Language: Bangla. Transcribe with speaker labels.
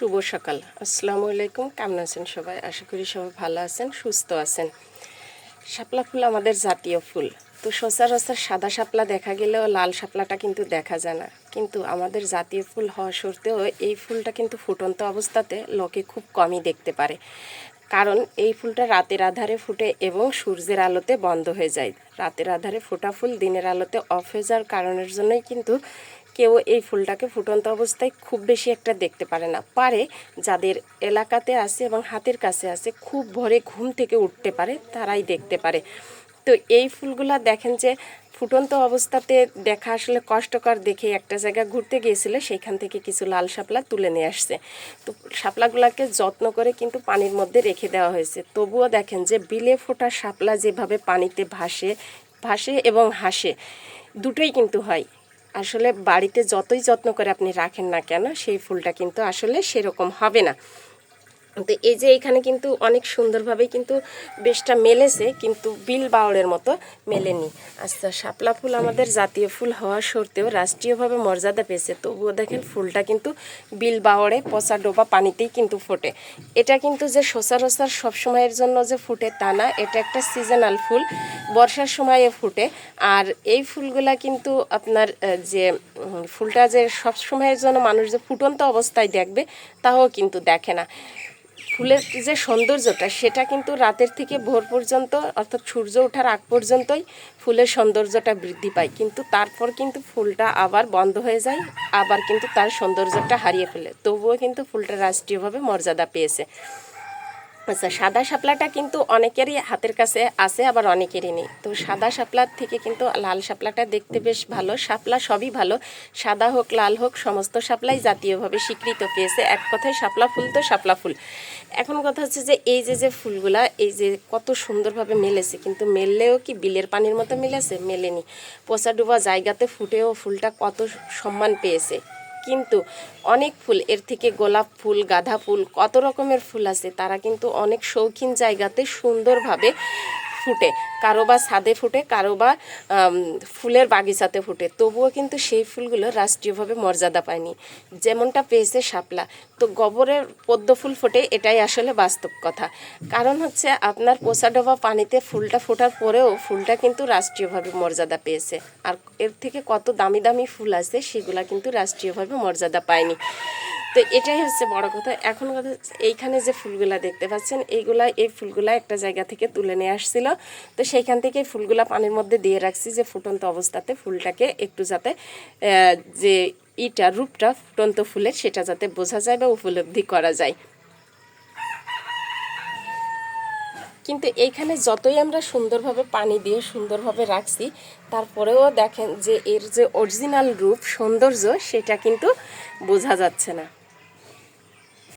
Speaker 1: শুভ সকাল। আসসালামু আলাইকুম। কেমন আছেন সবাই? আশা করি সবাই ভালো আছেন, সুস্থ আছেন। শাপলা ফুল আমাদের জাতীয় ফুল। তো সচরাচর সাদা শাপলা দেখা গেলেও লাল শাপলাটা কিন্তু দেখা যায় না। কিন্তু আমাদের জাতীয় ফুল হওয়া সত্ত্বেও এই ফুলটা কিন্তু ফুটন্ত অবস্থাতে লোকে খুব কমই দেখতে পারে। কারণ এই ফুলটা রাতের আধারে ফুটে এবং সূর্যের আলোতে বন্ধ হয়ে যায়। রাতের আধারে ফোটা ফুল দিনের আলোতে অফ হয়ে যাওয়ার কারণের জন্যই কিন্তু কেউ এই ফুলটাকে ফুটন্ত অবস্থায় খুব বেশি একটা দেখতে পারে না। পারে যাদের এলাকাতে আছে এবং হাতের কাছে আছে, খুব ভোরে ঘুম থেকে উঠতে পারে, তারাই দেখতে পারে। তো এই ফুলগুলা দেখেন যে ফুটন্ত অবস্থাতে দেখা আসলে কষ্টকর দেখে একটা জায়গা ঘুরতে গিয়েছিল, সেইখান থেকে কিছু লাল শাপলা তুলে নিয়ে আসছে। তো শাপলাগুলাকে যত্ন করে কিন্তু পানির মধ্যে রেখে দেওয়া হয়েছে। তবুও দেখেন যে বিলে ফোটা শাপলা যেভাবে পানিতে ভাসে ভাসে এবং হাসে, দুটোই কিন্তু হয়। আসলে বাড়িতে যতই যত্ন করে আপনি রাখেন না কেন, সেই ফুলটা কিন্তু আসলে সেরকম হবে না। তো এই যে এখানে কিন্তু অনেক সুন্দরভাবে কিন্তু বেশটা মেলেছে, কিন্তু বিল বাউড়ের মতো মেলেনি। আচ্ছা শাপলা ফুল আমাদের জাতীয় ফুল হওয়া সত্ত্বেও রাষ্ট্রীয়ভাবে মর্যাদা পেয়েছে, তবুও দেখেন ফুলটা কিন্তু বিল বাউড়ে পচা ডোবা পানিতেই কিন্তু ফোটে। এটা কিন্তু যে সচরাচর সবসময়ের জন্য যে ফুটে তা না, এটা একটা সিজনাল ফুল। বর্ষার সময়ে ফুটে। আর এই ফুলগুলা কিন্তু আপনার যে ফুলটা যে সব সময়ের জন্য মানুষ যে ফুটন্ত অবস্থায় দেখবে, তাও কিন্তু দেখে না। ফুলের যে সৌন্দর্যটা, সেটা কিন্তু রাতের থেকে ভোর পর্যন্ত, অর্থাৎ সূর্য ওঠার আগ পর্যন্তই ফুলের সৌন্দর্যটা বৃদ্ধি পায়। কিন্তু তারপর কিন্তু ফুলটা আবার বন্ধ হয়ে যায়, আবার কিন্তু তার সৌন্দর্যটা হারিয়ে ফেলে। তবুও কিন্তু ফুলটা রাষ্ট্রীয়ভাবে মর্যাদা পেয়েছে। আচ্ছা সাদা শাপলাটা কিন্তু অনেকেরই হাতের কাছে আছে, আবার অনেকেরই নেই। তো সাদা শাপলার থেকে কিন্তু লাল শাপলাটা দেখতে বেশ ভালো, শাপলা সবই ভালো। সাদা হোক, লাল হোক, সমস্ত শাপলাই জাতীয়ভাবে স্বীকৃত পেয়েছে। এক কথায় শাপলা ফুল তো শাপলা ফুল। এখন কথা হচ্ছে যে, এই যে যে ফুলগুলা, এই যে কত সুন্দরভাবে মেলেছে। কিন্তু মেললেও কি বিলের পানির মতো মেলেছে? মেলেনি। পচা ডুবা জায়গাতে ফুটেও ফুলটা কত সম্মান পেয়েছে। কিন্তু অনেক ফুল, এর থেকে গোলাপ ফুল গাঁধা ফুল, কত রকমের ফুল আছে, তারা কিন্তু অনেক শৌখিন জায়গাতে সুন্দরভাবে ফুটে, কারও বা ছাদে ফুটে, কারও বা ফুলের বাগিচাতে ফুটে। তবুও কিন্তু সেই ফুলগুলো রাষ্ট্রীয়ভাবে মর্যাদা পায়নি। যেমনটা পেয়েছে শাপলা। তো গোবরের পদ্ম ফুল ফোটে, এটাই আসলে বাস্তব কথা। কারণ হচ্ছে আপনার পোষা ডোবা পানিতে ফুলটা ফোটার পরেও ফুলটা কিন্তু রাষ্ট্রীয়ভাবে মর্যাদা পেয়েছে। আর এর থেকে কত দামি দামি ফুল আছে, সেগুলা কিন্তু রাষ্ট্রীয়ভাবে মর্যাদা পায়নি। তো এটাই হচ্ছে বড় কথা। এখন কথা এইখানে যে ফুলগুলা দেখতে পাচ্ছেন, এইগুলা, এই ফুলগুলা একটা জায়গা থেকে তুলে নিয়ে আসছিল। তো সেইখান থেকে ফুলগুলা পানির মধ্যে দিয়ে রাখছি যে ফুটন্ত অবস্থাতে ফুলটাকে একটু যাতে যে ইটা, রূপটা ফুটন্ত ফুলের সেটা যাতে বোঝা যায় বা উপলব্ধি করা যায়। কিন্তু এইখানে যতই আমরা সুন্দরভাবে পানি দিয়ে সুন্দরভাবে রাখছি, তারপরেও দেখেন যে এর যে অরিজিনাল রূপ, সৌন্দর্য, সেটা কিন্তু বোঝা যাচ্ছে না।